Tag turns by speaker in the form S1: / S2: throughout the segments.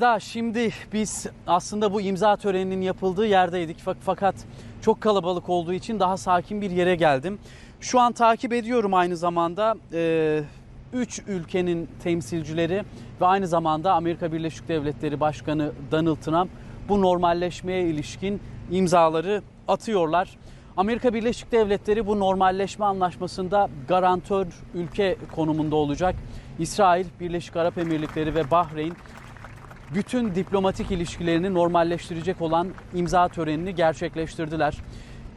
S1: Da şimdi biz aslında bu imza töreninin yapıldığı yerdeydik Fak- fakat çok kalabalık olduğu için daha sakin bir yere geldim. Şu an takip ediyorum aynı zamanda 3 ülkenin temsilcileri ve aynı zamanda Amerika Birleşik Devletleri Başkanı Donald Trump bu normalleşmeye ilişkin imzaları atıyorlar. Amerika Birleşik Devletleri bu normalleşme anlaşmasında garantör ülke konumunda olacak. İsrail, Birleşik Arap Emirlikleri ve Bahreyn bütün diplomatik ilişkilerini normalleştirecek olan imza törenini gerçekleştirdiler.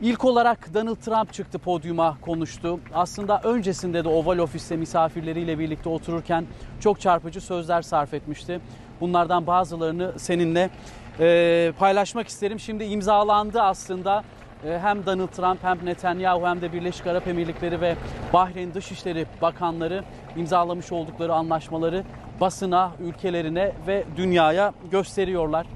S1: İlk olarak Donald Trump çıktı podyuma konuştu. Aslında öncesinde de Oval Ofis'te misafirleriyle birlikte otururken çok çarpıcı sözler sarf etmişti. Bunlardan bazılarını seninle e, paylaşmak isterim. Şimdi imzalandı aslında. E, hem Donald Trump hem Netanyahu hem de Birleşik Arap Emirlikleri ve Bahreyn Dışişleri Bakanları imzalamış oldukları anlaşmaları basına, ülkelerine ve dünyaya gösteriyorlar.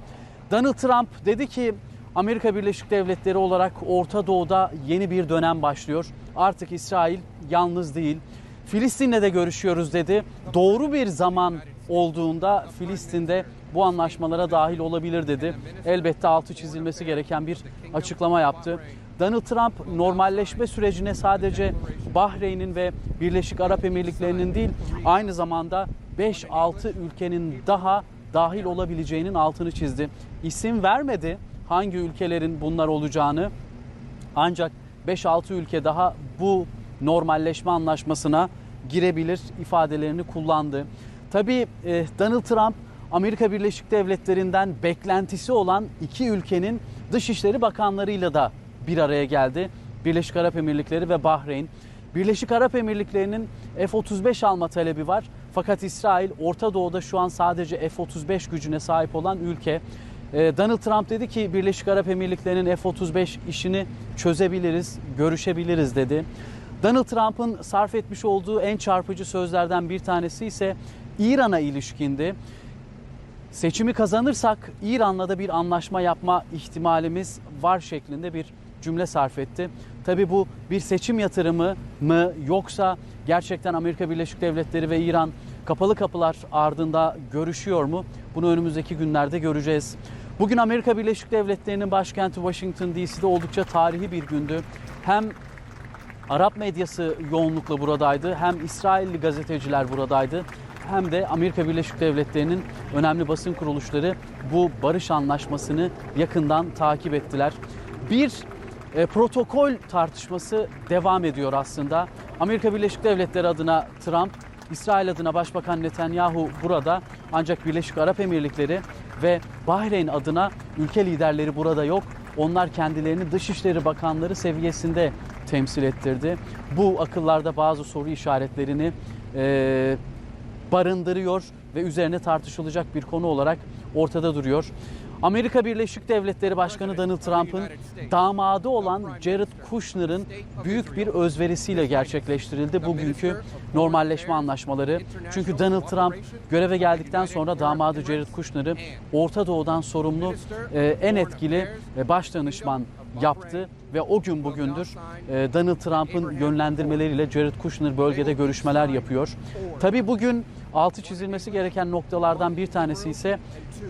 S1: Donald Trump dedi ki Amerika Birleşik Devletleri olarak Orta Doğu'da yeni bir dönem başlıyor. Artık İsrail yalnız değil. Filistin'le de görüşüyoruz dedi. Doğru bir zaman olduğunda Filistin'de bu anlaşmalara dahil olabilir dedi. Elbette altı çizilmesi gereken bir açıklama yaptı. Donald Trump normalleşme sürecine sadece Bahreyn'in ve Birleşik Arap Emirlikleri'nin değil aynı zamanda 5-6 ülkenin daha dahil olabileceğinin altını çizdi. İsim vermedi hangi ülkelerin bunlar olacağını ancak 5-6 ülke daha bu normalleşme anlaşmasına girebilir ifadelerini kullandı. Tabii e, Donald Trump Amerika Birleşik Devletleri'nden beklentisi olan iki ülkenin dışişleri bakanlarıyla da bir araya geldi. Birleşik Arap Emirlikleri ve Bahreyn. Birleşik Arap Emirlikleri'nin F-35 alma talebi var. Fakat İsrail Orta Doğu'da şu an sadece F-35 gücüne sahip olan ülke. Ee, Donald Trump dedi ki Birleşik Arap Emirlikleri'nin F-35 işini çözebiliriz, görüşebiliriz dedi. Donald Trump'ın sarf etmiş olduğu en çarpıcı sözlerden bir tanesi ise İran'a ilişkindi. Seçimi kazanırsak İran'la da bir anlaşma yapma ihtimalimiz var şeklinde bir cümle sarf etti. Tabi bu bir seçim yatırımı mı yoksa gerçekten Amerika Birleşik Devletleri ve İran kapalı kapılar ardında görüşüyor mu? Bunu önümüzdeki günlerde göreceğiz. Bugün Amerika Birleşik Devletleri'nin başkenti Washington DC'de oldukça tarihi bir gündü. Hem Arap medyası yoğunlukla buradaydı. Hem İsrailli gazeteciler buradaydı. Hem de Amerika Birleşik Devletleri'nin önemli basın kuruluşları bu barış anlaşmasını yakından takip ettiler. Bir e, protokol tartışması devam ediyor aslında. Amerika Birleşik Devletleri adına Trump, İsrail adına Başbakan Netanyahu burada ancak Birleşik Arap Emirlikleri ve Bahreyn adına ülke liderleri burada yok. Onlar kendilerini Dışişleri Bakanları seviyesinde temsil ettirdi. Bu akıllarda bazı soru işaretlerini e, barındırıyor ve üzerine tartışılacak bir konu olarak ortada duruyor. Amerika Birleşik Devletleri Başkanı Donald Trump'ın damadı olan Jared Kushner'ın büyük bir özverisiyle gerçekleştirildi bugünkü normalleşme anlaşmaları. Çünkü Donald Trump göreve geldikten sonra damadı Jared Kushner'ı Orta Doğu'dan sorumlu e, en etkili e, baş danışman yaptı ve o gün bugündür e, Donald Trump'ın yönlendirmeleriyle Jared Kushner bölgede görüşmeler yapıyor. Tabii bugün altı çizilmesi gereken noktalardan bir tanesi ise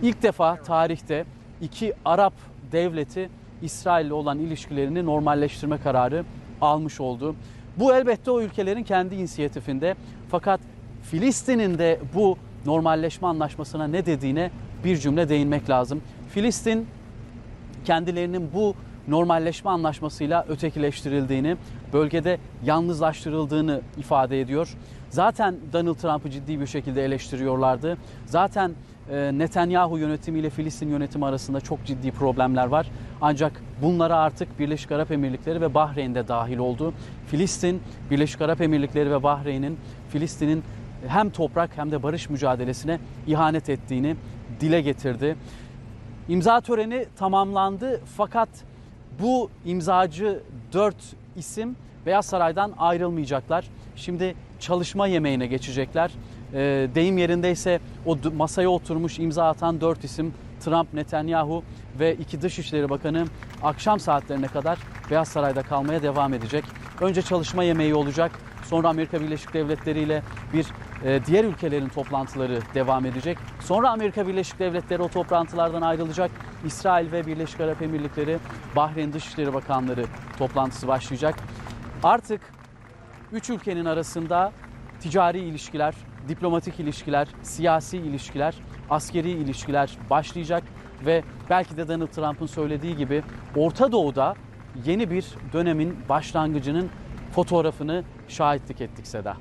S1: ilk defa tarihte iki Arap devleti İsrail ile olan ilişkilerini normalleştirme kararı almış oldu. Bu elbette o ülkelerin kendi inisiyatifinde fakat Filistin'in de bu normalleşme anlaşmasına ne dediğine bir cümle değinmek lazım. Filistin kendilerinin bu normalleşme anlaşmasıyla ötekileştirildiğini, bölgede yalnızlaştırıldığını ifade ediyor. Zaten Donald Trump'ı ciddi bir şekilde eleştiriyorlardı. Zaten e, Netanyahu yönetimiyle Filistin yönetimi arasında çok ciddi problemler var. Ancak bunlara artık Birleşik Arap Emirlikleri ve Bahreyn'de dahil oldu. Filistin, Birleşik Arap Emirlikleri ve Bahreyn'in Filistin'in hem toprak hem de barış mücadelesine ihanet ettiğini dile getirdi. İmza töreni tamamlandı fakat bu imzacı dört isim Beyaz Saray'dan ayrılmayacaklar. Şimdi çalışma yemeğine geçecekler. Ee, deyim yerindeyse o masaya oturmuş imza atan dört isim Trump, Netanyahu ve iki Dışişleri Bakanı akşam saatlerine kadar Beyaz Saray'da kalmaya devam edecek. Önce çalışma yemeği olacak. Sonra Amerika Birleşik Devletleri ile bir e, diğer ülkelerin toplantıları devam edecek. Sonra Amerika Birleşik Devletleri o toplantılardan ayrılacak. İsrail ve Birleşik Arap Emirlikleri, Bahreyn Dışişleri Bakanları toplantısı başlayacak. Artık üç ülkenin arasında ticari ilişkiler, diplomatik ilişkiler, siyasi ilişkiler, askeri ilişkiler başlayacak ve belki de Donald Trump'ın söylediği gibi Orta Doğu'da yeni bir dönemin başlangıcının fotoğrafını şahitlik ettik Seda.